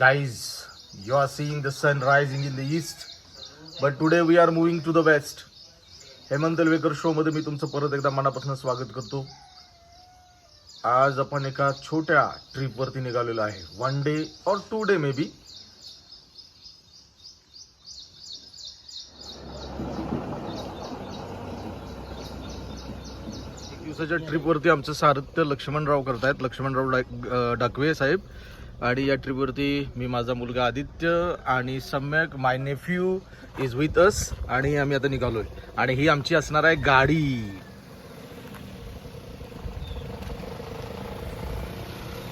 Guys, you are seeing the sun rising in the east, but today we are moving to the west. Hemant Wekar show मध्ये मी तुमचं परत एकदा मनापासून स्वागत करतो. आज आपण एका छोट्या ट्रिप वरती निघालेलो आहे. One day or two day maybe दिवसाच्या ट्रिपवरती आमचं सारथ्य लक्ष्मणराव करतायत. लक्ष्मणराव डाकवे साहेब. आणि या ट्रिपवरती मी माझा मुलगा आदित्य आणि Samyak my nephew is with us आणि आम्ही आता निघालोय. आणि ही आमची असणार आहे गाडी.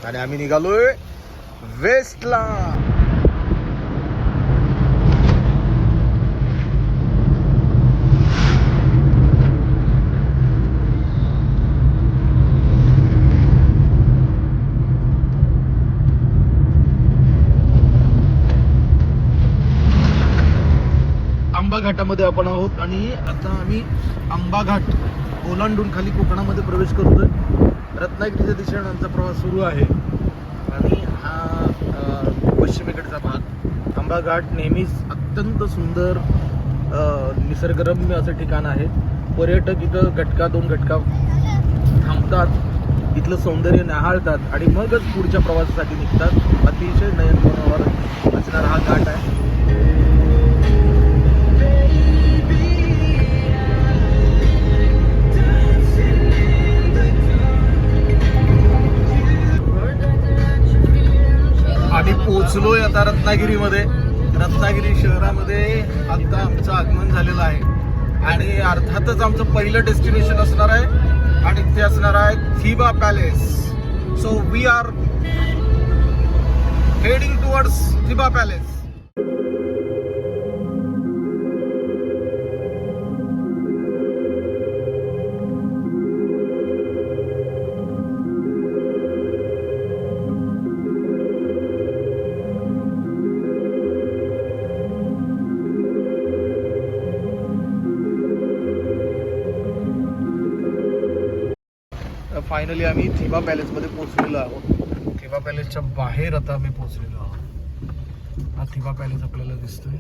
आणि आम्ही निघालोय वेस्टला आंबा घाटामध्ये आपण आहोत आणि आता आम्ही आंबा घाट ओलांडून खाली कोकणामध्ये प्रवेश करतोय. रत्नागिरीच्या दिशेने आमचा प्रवास सुरू आहे. आणि हा पश्चिमेकडचा भाग. आंबा घाट नेहमीच अत्यंत सुंदर निसर्गरम्य असं ठिकाण आहे. पर्यटक इथं घटका दोन घटका थांबतात इथलं सौंदर्य न्याहाळतात आणि मगच पुढच्या प्रवासासाठी निघतात. अतिशय नयन मनोहर असणारा हा घाट आहे. आम्ही पोहोचलोय आता रत्नागिरीमध्ये. रत्नागिरी शहरामध्ये आता आमचं आगमन झालेलं आहे. आणि अर्थातच आमचं पहिलं डेस्टिनेशन असणार आहे. आणि ते असणार आहे Thibaw palace. So we are heading towards Thibaw palace. Finally आम्ही थिबा पॅलेसमध्ये पोहोचलेलो आहोत. थिबा पॅलेसच्या बाहेर आता आम्ही पोहोचलेलो आहोत. हा थिबा पॅलेस आपल्याला दिसतोय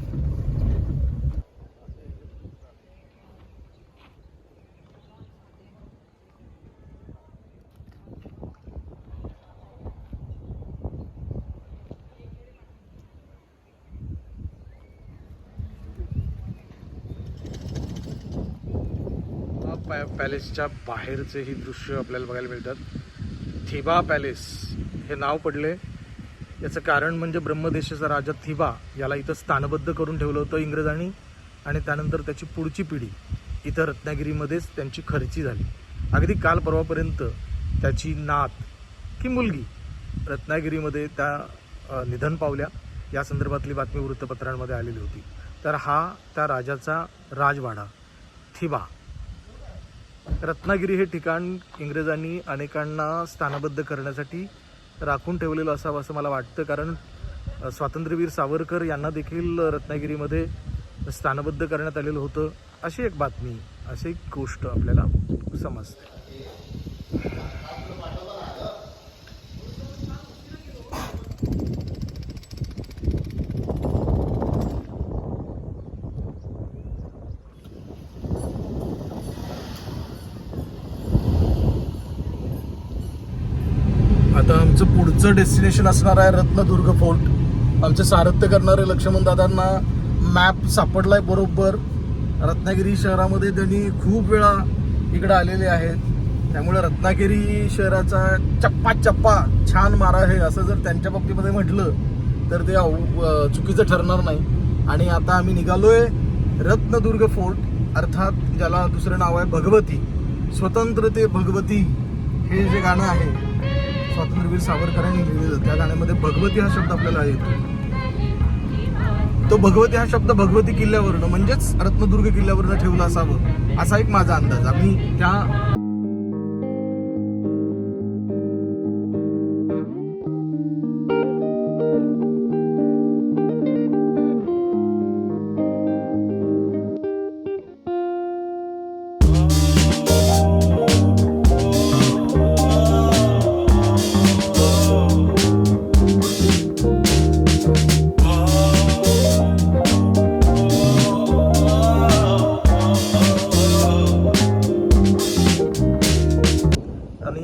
हा पॅ- पॅलेसच्या बाहेरचे ही दृश्य आपल्याला बघायला मिळतात. थिबा पॅलेस हे नाव पडले याचं कारण म्हणजे ब्रह्मदेशाचा राजा थिबा याला इथं स्थानबद्ध करून ठेवलं होतं इंग्रजांनी आणि त्यानंतर त्याची पुढची पिढी इथं रत्नागिरीमध्येच त्यांची खर्ची झाली. अगदी काल परवापर्यंत त्याची नात की मुलगी रत्नागिरीमध्ये त्या निधन पावल्या. या संदर्भातली बातमी वृत्तपत्रांमध्ये आलेली होती. तर हा त्या राजाचा राजवाडा थिबा. रत्नागिरी हे ठिकाण इंग्रजांनी अनेकांना स्थानबद्ध करण्यासाठी राखून ठेवलेलं असावं असं मला वाटतं. कारण स्वातंत्र्यवीर सावरकर यांना देखील रत्नागिरीमध्ये स्थानबद्ध करण्यात आलेलं होतं. अशी एक बातमी अशी एक गोष्ट आपल्याला समजते. आता आमचं पुढचं डेस्टिनेशन असणार आहे रत्नदुर्ग फोर्ट. आमचे सारथ्य करणारे लक्ष्मण दादांना मॅप सापडलाय बरोबर. रत्नागिरी शहरामध्ये त्यांनी खूप वेळा इकडे आलेले आहेत. त्यामुळे रत्नागिरी शहराचा चप्पा चप्पा छान मारा आहे. असं जर त्यांच्या बाबतीमध्ये म्हटलं तर ते चुकीचं ठरणार नाही. आणि आता आम्ही निघालोय रत्नदुर्ग फोर्ट अर्थात ज्याला दुसरं नाव आहे भगवती. स्वतंत्र ते भगवती हे जे गाणं आहे स्वातंत्र्यवीर सावरकरांनी लिहिलेलं त्या गाण्यामध्ये भगवती हा शब्द आपल्याला येतो. तो भगवती हा शब्द भगवती किल्ल्यावरनं म्हणजेच रत्नदुर्ग किल्ल्यावरनं ठेवला असावं असा एक माझा अंदाज. आम्ही त्या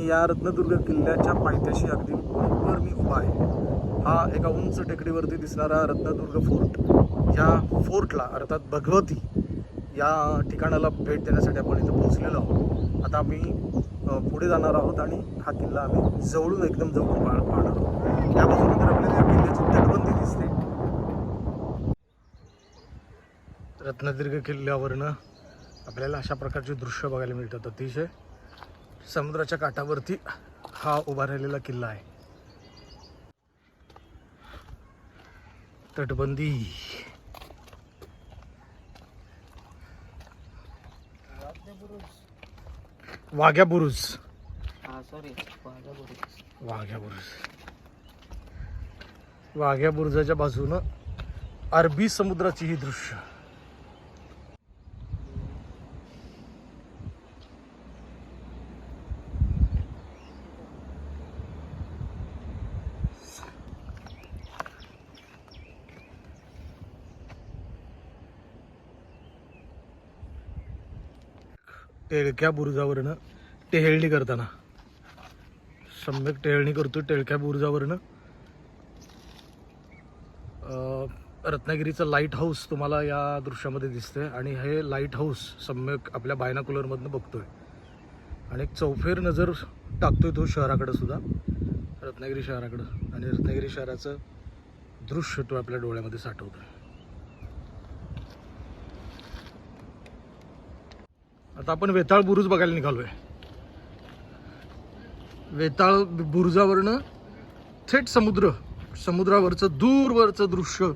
या रत्नदुर्ग किल्ल्याच्या पायथ्याशी अगदी बरोबर मी उभा आहे. हा एका उंच टेकडीवरती दिसणारा रत्नदुर्ग फोर्ट या फोर्टला अर्थात भगवती या ठिकाणाला भेट देण्यासाठी आपण इथं पोहोचलेलो आहोत. आता आम्ही पुढे जाणार आहोत आणि हा किल्ला आम्ही जवळून एकदम जवळून पाळ पाहणार आहोत. या बाजूने तर आपल्याला या किल्ल्याची तटबंदी दिसते. रत्नदुर्ग किल्ल्यावरनं आपल्याला अशा प्रकारचे दृश्य बघायला मिळतात. अतिशय समुद्राच्या काठावरती हा उभा राहिलेला किल्ला आहे. तटबंदी. वाघ्या बुरुज. हा वाघ्या बुरुज. वाघ्या बुरुजाच्या बाजूनं अरबी समुद्राची ही दृश्य. टेळक्या बुरुजावरनं टेहळणी करताना. सम्यक टेहळणी करतो टेळक्या बुरुजावरनं. रत्नागिरीचं लाइट हाऊस तुम्हाला या दृश्यामध्ये दिसतंय आणि हे लाइट हाऊस सम्यक आपल्या बायनाकुलरमधनं बघतोय. आणि एक चौफेर नजर टाकतोय तो शहराकडं सुद्धा रत्नागिरी शहराकडं. आणि रत्नागिरी शहराचं दृश्य तो आपल्या डोळ्यामध्ये साठवतोय. आता आपण वेताळ बुरुज बघायला निघालोय. वेताळ बुरुजावरनं थेट समुद्र समुद्रावरचं दूरवरचं दृश्य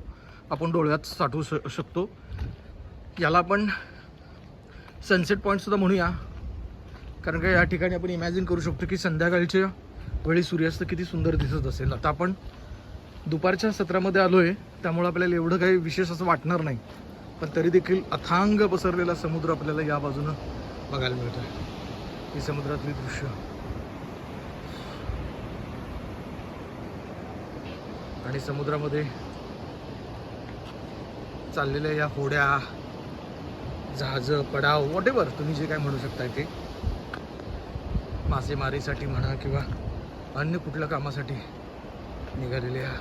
आपण डोळ्यात साठवू श शकतो. याला आपण सनसेट पॉईंटसुद्धा म्हणूया. कारण का या ठिकाणी आपण इमॅजिन करू शकतो की संध्याकाळच्या वेळी सूर्यास्त किती सुंदर दिसत असेल. आता आपण दुपारच्या सत्रामध्ये आलो आहे त्यामुळे आपल्याला एवढं काही विशेष असं वाटणार नाही. पण तरी देखील अथांग पसरलेला समुद्र आपल्याला या बाजूनं बघायला मिळतो आहे ही समुद्रातली दृश्य. आणि समुद्रामध्ये चाललेल्या या होड्या जहाजं पडाव वॉट एव्हर तुम्ही जे काय म्हणू शकताय ते मासेमारीसाठी म्हणा किंवा अन्य कुठल्या कामासाठी निघालेल्या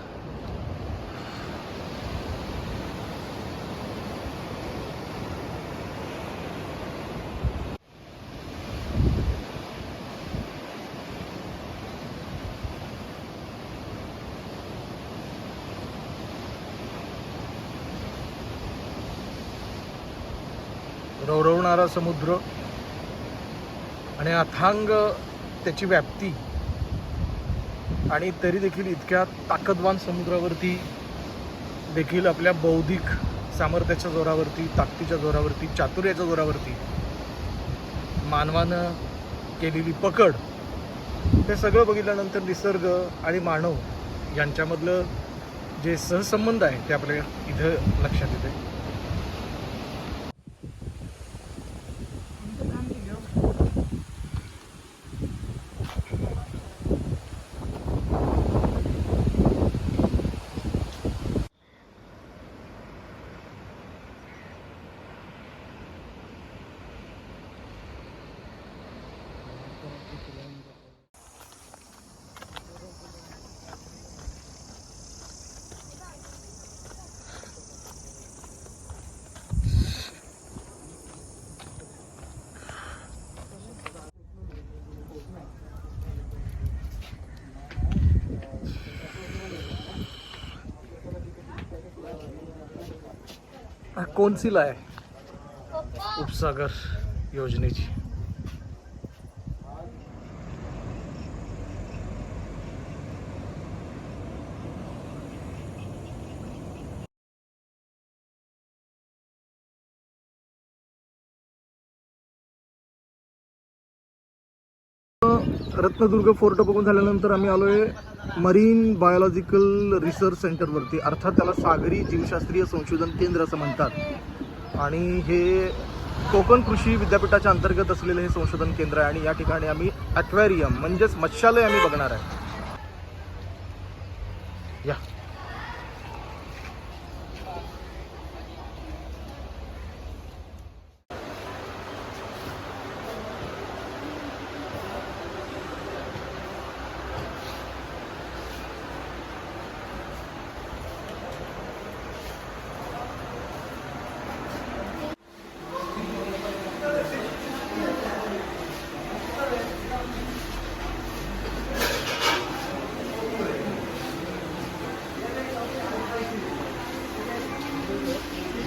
रवरवणारा समुद्र आणि अथांग त्याची व्याप्ती. आणि तरी देखील इतक्या ताकदवान समुद्रावरती देखील आपल्या बौद्धिक सामर्थ्याच्या जोरावरती ताकदीच्या जोरावरती चातुर्याच्या जोरावरती मानवानं केलेली पकड हे सगळं बघितल्यानंतर निसर्ग आणि मानव यांच्यामधलं जे सहसंबंध आहे ते आपल्या इथं लक्षात येते कौन्सिल आहे उपसागर योजनेची. रत्नदुर्ग फोर्ट बघून झाल्यानंतर आम्ही आलो आहे मरीन बायोलॉजिकल रिसर्च सेंटरवरती अर्थात त्याला सागरी जीवशास्त्रीय संशोधन केंद्र असं म्हणतात. आणि हे कोकण कृषी विद्यापीठाच्या अंतर्गत असलेलं हे संशोधन केंद्र आहे. आणि या ठिकाणी आम्ही ॲक्वेरियम म्हणजेच मत्स्यालय आम्ही बघणार आहे. या.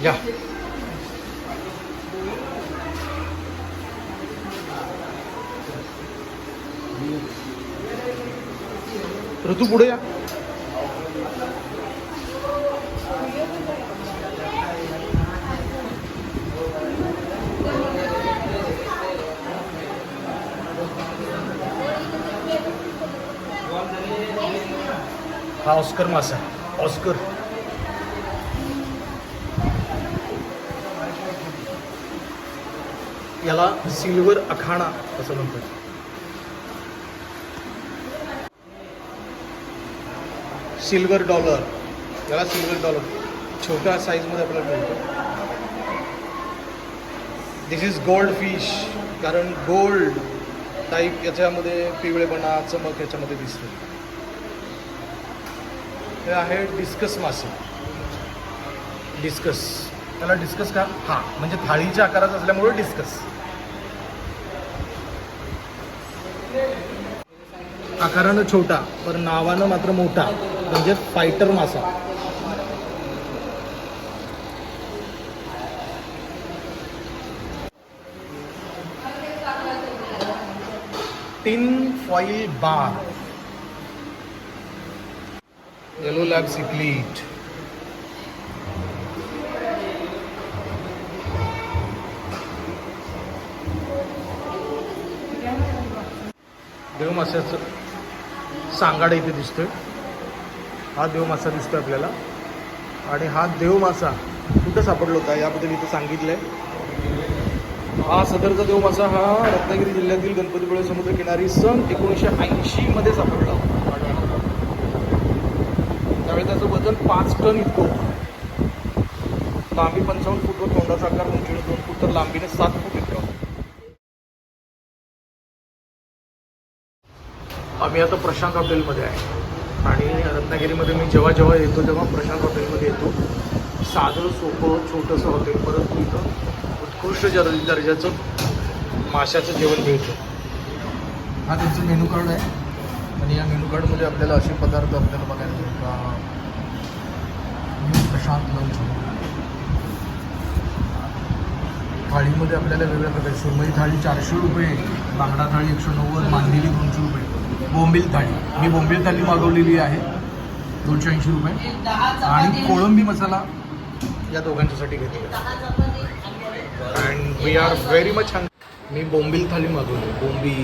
या ऋतू पुढे या हा ऑस्कर मासा ऑस्कर याला सिल्वर अखाणा असं म्हणतात. Silver dollar. याला सिल्वर डॉलर. छोट्या साईजमध्ये आपल्याला मिळतो. दिस इज गोल्ड फिश कारण गोल्ड टाईप याच्यामध्ये पिवळेपणा चमक याच्यामध्ये दिसते. हे आहे डिस्कस मासे. डिस्कस त्याला डिस्कस का? हां. म्हणजे थाळीच्या आकाराचा असल्यामुळे डिस्कस आकारानं छोटा पण नावानं मात्र मोठा म्हणजे फायटर मासा. Tin foil bar yellow lab सिक्लीट देव माशाचं सांगाडा इथे दिसतोय. हा देव मासा दिसतोय आपल्याला. आणि हा देव मासा कुठं सापडला होता याबद्दल इथं सांगितलंय. हा सदरचा देव मासा हा रत्नागिरी जिल्ह्यातील गणपतीपुळे समुद्र किनारी सन एकोणीसशे ऐंशी मध्ये सापडला होता. त्यावेळी त्याचं वजन पाच टन इतकं होतं. लांबी पंचावन्न फूट व तोंडाचा आकार उंचीने दोन फूट तर लांबीने सात फूट आम्ही आता प्रशांत हॉटेलमध्ये आहे. आणि रत्नागिरीमध्ये मी जेव्हा जेव्हा येतो तेव्हा प्रशांत हॉटेलमध्ये येतो. साधं सोपं छोटंसं हॉटेल. परंतु इथं उत्कृष्ट जर दर्जाचं माशाचं जेवण मिळतं. हा त्यांचं मेनू कार्ड आहे. आणि या मेनू कार्डमध्ये आपल्याला असे पदार्थ आपल्याला बघायला मिळतात. प्रशांत लंच थाळीमध्ये आपल्याला वेगवेगळ्या प्रकारे सुरमई थाळी चारशे रुपये बांगडा थाळी एकशे नव्वद मांदेली दोनशे रुपये. बोंबील थाळी मी बोंबील थाळी मागवलेली आहे. दोनशे ऐंशी रुपये. आणि कोळंबी मसाला या दोघांच्यासाठी घेतलेला and we are very much मी बोंबील थाळी मागवली. बोंबी